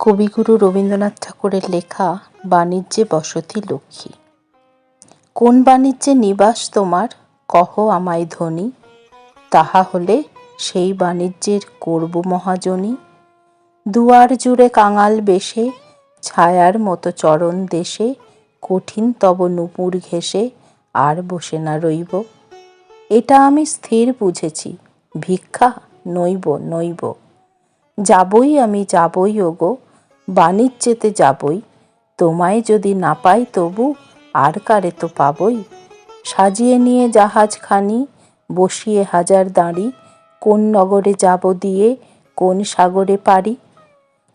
কবিগুরু রবীন্দ্রনাথ ঠাকুরের লেখা বাণিজ্যে বসতি লক্ষ্মী। কোন বাণিজ্যে নিবাস তোমার, কহ আমায় ধনী। তাহা হলে সেই বাণিজ্যের করব মহাজনী। দুয়ার জুড়ে কাঙাল বেশে, ছায়ার মতো চরণ দেশে, কঠিন তব নুপুর ঘেসে আর বসে না রইব। এটা আমি স্থির বুঝেছি, ভিক্ষা নইব নইব। যাবই আমি যাবই ওগো বাণিজ্যেতে যাবই। তোমায় যদি না পাই তবু আর কারে তো পাবই। সাজিয়ে নিয়ে জাহাজখানি, বসিয়ে হাজার দাঁড়ি, কোন নগরে যাব দিয়ে কোন সাগরে পারি?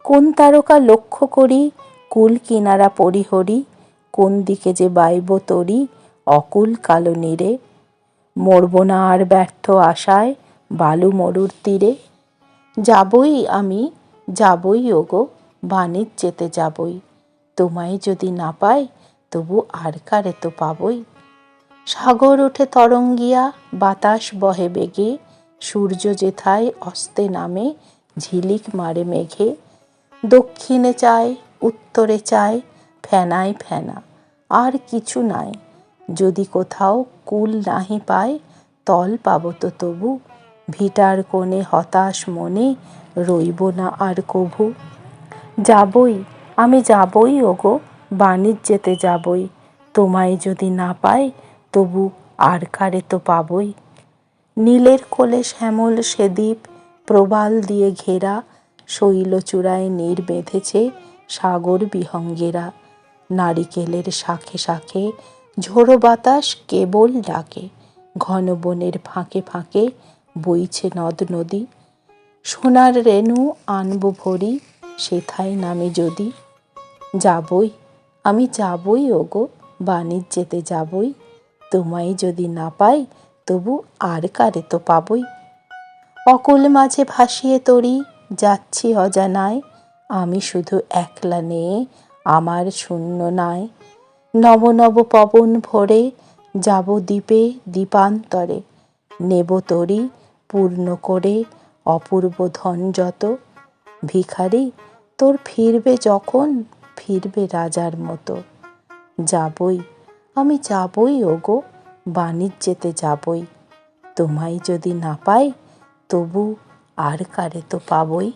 কোন তারকা লক্ষ্য করি, কুল কিনারা পরিহরি, কোন দিকে যে বাইব তরি, অকুল কালো নীরে? মরব না আর ব্যর্থ আশায় বালু মরুর তীরে? যাবই আমি, যাবই ওগো। বাণিজ্যেতে যাবই। তোমায় যদি না পাই, তবু আর কারে তো পাবই। সাগর ওঠে তরঙ্গিয়া, বাতাস বহে বেগে। সূর্য যেথায় অস্তে নামে, ঝিলিক মারে মেঘে। দক্ষিণে চায়, উত্তরে চায়, ফেনায় ফেনা। আর কিছু নাই। যদি কোথাও কুল নাহি পায় তল পাবো তো তবু। ভিটার কোণে হতাশ মনে রইব না আর কভু। যাবই, আমি যাবই ওগো বাণিজ্যেতে যাবই। তোমায় যদি না পাই, তবু আর কারে তো পাবই। নীলের কোলে শ্যামল সে দ্বীপ, প্রবাল দিয়ে ঘেরা শৈলচূড়ায় নীর বেঁধেছে সাগর বিহঙ্গেরা। নারিকেলের শাখে শাখে ঝোড়ো বাতাস কেবল ডাকে, ঘন বনের ফাঁকে ফাঁকে বইছে নদ নদী। সোনার রেণু আনব ভরি সেথায় নামে যদি। যাবই, আমি যাবই ওগো বাণিজ্যেতে যাবই। তোমায় যদি না পাই, তবু আর কারে তো পাবই। অকুল মাঝে ভাসিয়ে তরি, যাচ্ছি অজানায়। আমি শুধু একলা নেয়ে আমার শূন্য নাই। নব নব পবন ভরে, যাব দ্বীপে, দ্বীপান্তরে। নেব তরি পূর্ণ করে, অপূর্ব ধন যত। ভিখারি তোর ফিরবে যখন? ফিরবে রাজার মতো। যাবই। আমি যাবই, ওগো বাণিজ্যেতে যাবই। তোমায় যদি না পাই, তবু আর কারে তো পাবই?